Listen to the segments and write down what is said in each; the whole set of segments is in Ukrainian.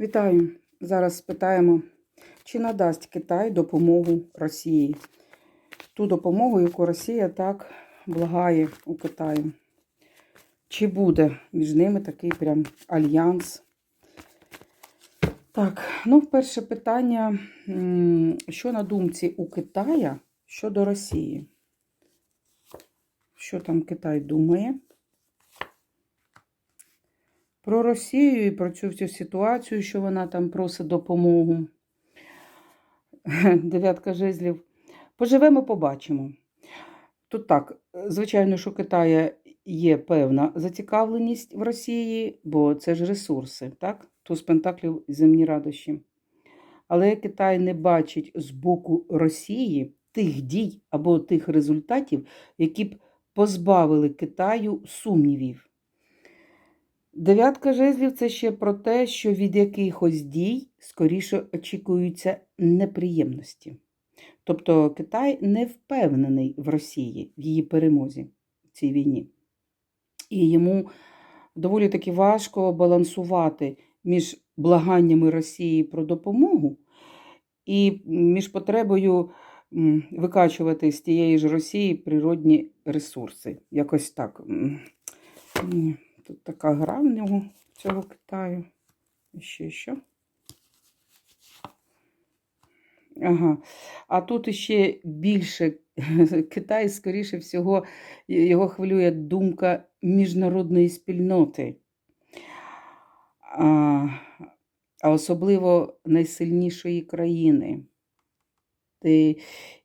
Вітаю! Зараз спитаємо, чи надасть Китай допомогу Росії? Ту допомогу, яку Росія так благає у Китаю. Чи буде між ними такий прям альянс? Так, ну, перше питання: що на думці у Китая щодо Росії? Що там Китай думає? Про Росію і про цю всю ситуацію, що вона там просить допомогу. Дев'ятка жезлів. Поживемо, побачимо. Тут так, звичайно, що Китая є певна зацікавленість в Росії, бо це ж ресурси, так? Туз Пентаклів земні радощі. Але Китай не бачить з боку Росії тих дій або тих результатів, які б позбавили Китаю сумнівів. Дев'ятка жезлів це ще про те, що від якихось дій скоріше очікуються неприємності. Тобто Китай не впевнений в Росії, в її перемозі в цій війні. І йому доволі таки важко балансувати між благаннями Росії про допомогу і між потребою викачувати з тієї ж Росії природні ресурси. Якось так. Тут така гра в нього цього Китаю. І ще що. Ага. А тут іще більше Китай, скоріше всього, його хвилює думка міжнародної спільноти. А, а особливо найсильнішої країни. Ти,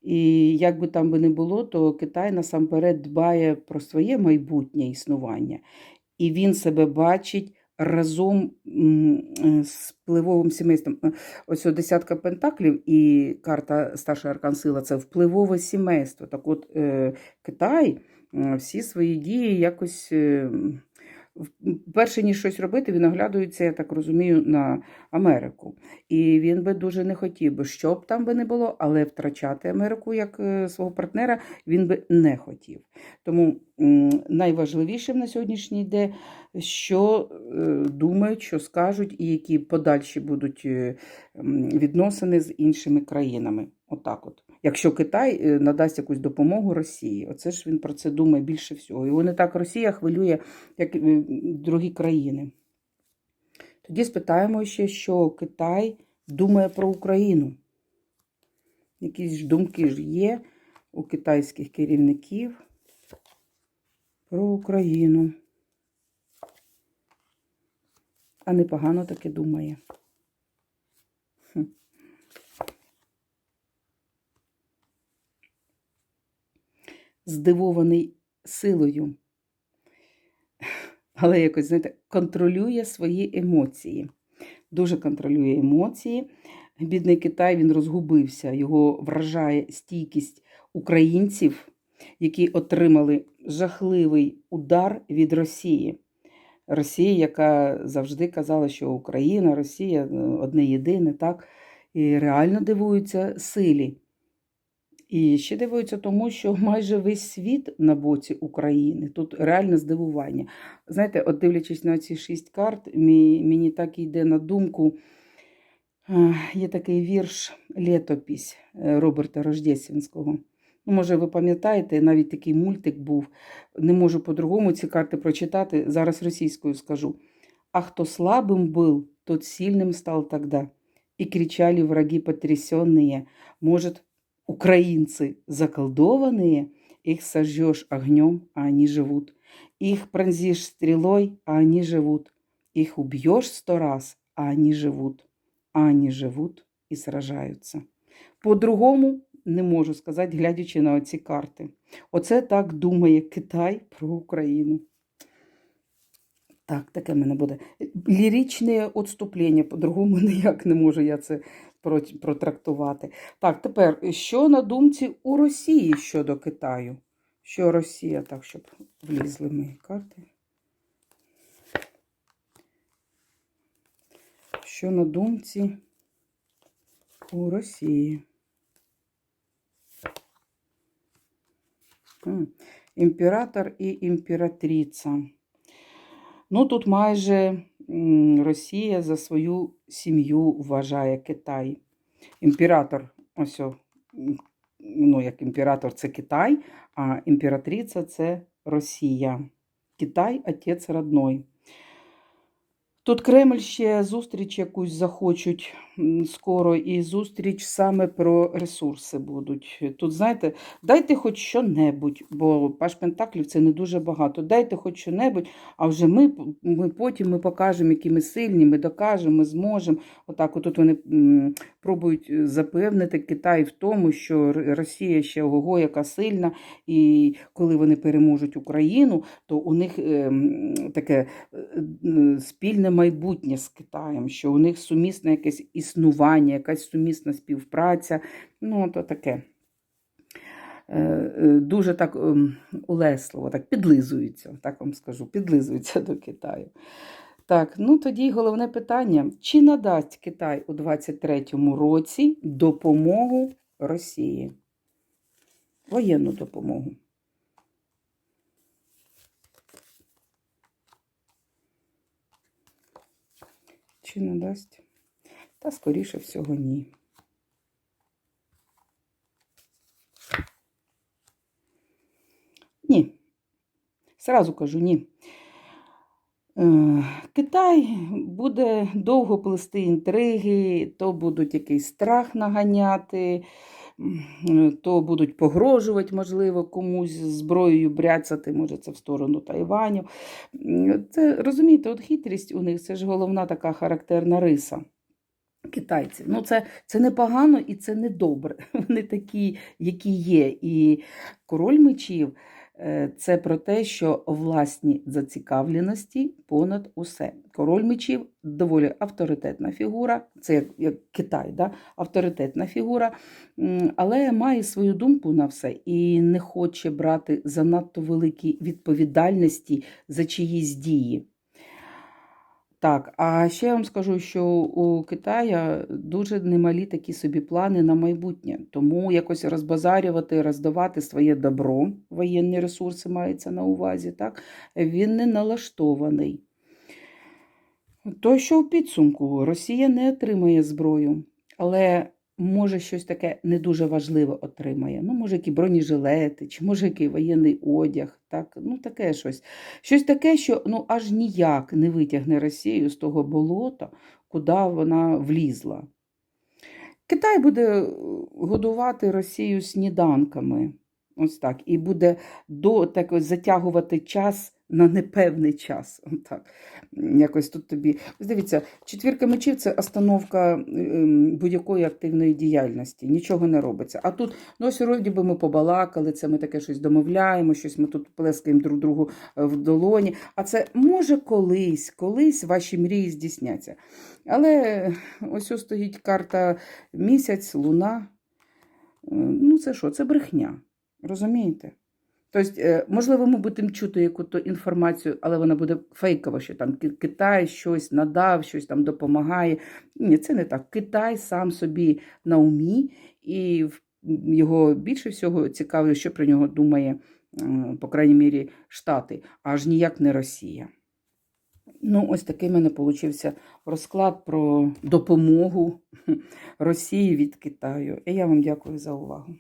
і як би там би не було, то Китай насамперед дбає про своє майбутнє існування. І він себе бачить разом е, з впливовим сімейством. Е, Ось десятка пентаклів і карта старшого аркансила це впливове сімейство. Так от е, Китай всі свої дії якось. Перше ніж щось робити, він оглядується, я так розумію, на Америку. І він би дуже не хотів би, що б там би не було, але втрачати Америку як е, свого партнера він би не хотів. Тому найважливішим на сьогоднішній день, що е, думають, що скажуть, і які подальші будуть е, відносини з іншими країнами. Отак от. Якщо Китай е, надасть якусь допомогу Росії, оце ж він про це думає більше всього. І вони так Росія хвилює, як е, другі країни. Тоді спитаємо ще, що Китай думає про Україну. Якісь ж думки ж є у китайських керівників про Україну. А непогано таки думає. Здивований силою, але якось, знаєте, контролює свої емоції. Дуже контролює емоції. Бідний Китай він розгубився. Його вражає стійкість українців, які отримали жахливий удар від Росії. Росії, яка завжди казала, що Україна, Росія е, одне єдине, так, і реально дивуються силі. І ще дивуються тому, що майже весь світ на боці України. Тут реальне здивування. Знаєте, от дивлячись на ці шість карт, мі- мені так йде на думку. е, Є такий вірш Летопісь е, Роберта Рождественського. Ну, може, ви пам'ятаєте, навіть такий мультик був. Не можу по-другому ці карти прочитати. Зараз російською скажу. А хто слабым был, тот сильным стал тогда. И кричали враги потрясенные. Может, украинцы заколдованные? Их сожжешь огнем, а они живут. Их пронзишь стрелой, а они живут. Их убьешь сто раз, а они живут. А они живут і сражаються. По-другому не можу сказати, глядячи на оці карти. Оце так думає Китай про Україну. Так, таке в мене буде. Ліричне відступлення, по-другому ніяк не можу я це протрактувати. Так, тепер, що на думці у Росії щодо Китаю? Що Росія, так, щоб влізли мої карти. Що на думці у Росії? Імператор і імператриця. Ну, тут майже Росія за свою сім'ю вважає Китай. Імператор, ось, ну, як імператор це Китай, а імператриця це Росія. Китай отець родной. Тут Кремль ще зустріч якусь захочуть скоро, і зустріч саме про ресурси будуть. Тут, знаєте, дайте хоч що-небудь, бо Паш Пентаклів це не дуже багато. Дайте хоч що-небудь, а вже ми, ми потім ми покажемо, які ми сильні, ми докажемо, ми зможемо. Отак, отут вони пробують запевнити Китай в тому, що Росія ще ого, яка сильна, і коли вони переможуть Україну, то у них ем, таке е, е, спільне майбутнє з Китаєм, що у них сумісне якесь існування, якась сумісна співпраця. Ну, то таке. Е, е, Дуже так ем, улесливо, так підлизуються, так вам скажу, підлизуються до Китаю. Так, ну тоді головне питання: чи надасть Китай у 23-му році допомогу Росії? Воєнну допомогу. Чи надасть? Та скоріше всього ні. Ні. Сразу кажу ні. Е, Китай буде довго плести інтриги, то будуть якийсь страх наганяти, то будуть погрожувати, можливо, комусь зброєю бряцати, може, це в сторону Тайваню. Це розумієте, от хитрість у них це ж головна така характерна риса. Китайців. Ну, це, це не погано і це не добре. Вони такі, які є. І король мечів е, це про те, що власні зацікавленості понад усе. Король мечів доволі авторитетна фігура, це як, як Китай, да? авторитетна фігура, але має свою думку на все і не хоче брати занадто великі відповідальності за чиїсь дії. Так, а ще я вам скажу, що у Китая дуже немалі такі собі плани на майбутнє. Тому якось розбазарювати, роздавати своє добро, воєнні ресурси мається на увазі, так, він не налаштований. То, що в підсумку Росія не отримає зброю, але може щось таке не дуже важливе отримає. Ну, може, які бронежилети, чи може який воєнний одяг, так, ну таке щось. Щось таке, що ну, аж ніяк не витягне Росію з того болота, куди вона влізла. Китай буде е, годувати Росію сніданками. Ось так. І буде до, так, затягувати час на непевний час. Так. Якось тут тобі. Дивіться, четвірка мечів це остановка ем, будь-якої активної діяльності. Нічого не робиться. А тут, ну ось вроді би ми побалакали, це ми таке щось домовляємо, щось ми тут плескаємо друг другу е, в долоні. А це може колись, колись ваші мрії здійсняться. Але ось ось стоїть карта місяць, луна. Е, Ну, це що? Це брехня. Розумієте? Тобто, е, можливо, ми будемо чути яку-то інформацію, але вона буде фейкова, що там Китай щось надав, щось там допомагає. Ні, це не так. Китай сам собі на умі, і його більше всього цікавить, що про нього думає, по крайній мірі, Штати, аж ніяк не Росія. Ну, ось такий в мене получився розклад про допомогу Росії від Китаю. І я вам дякую за увагу.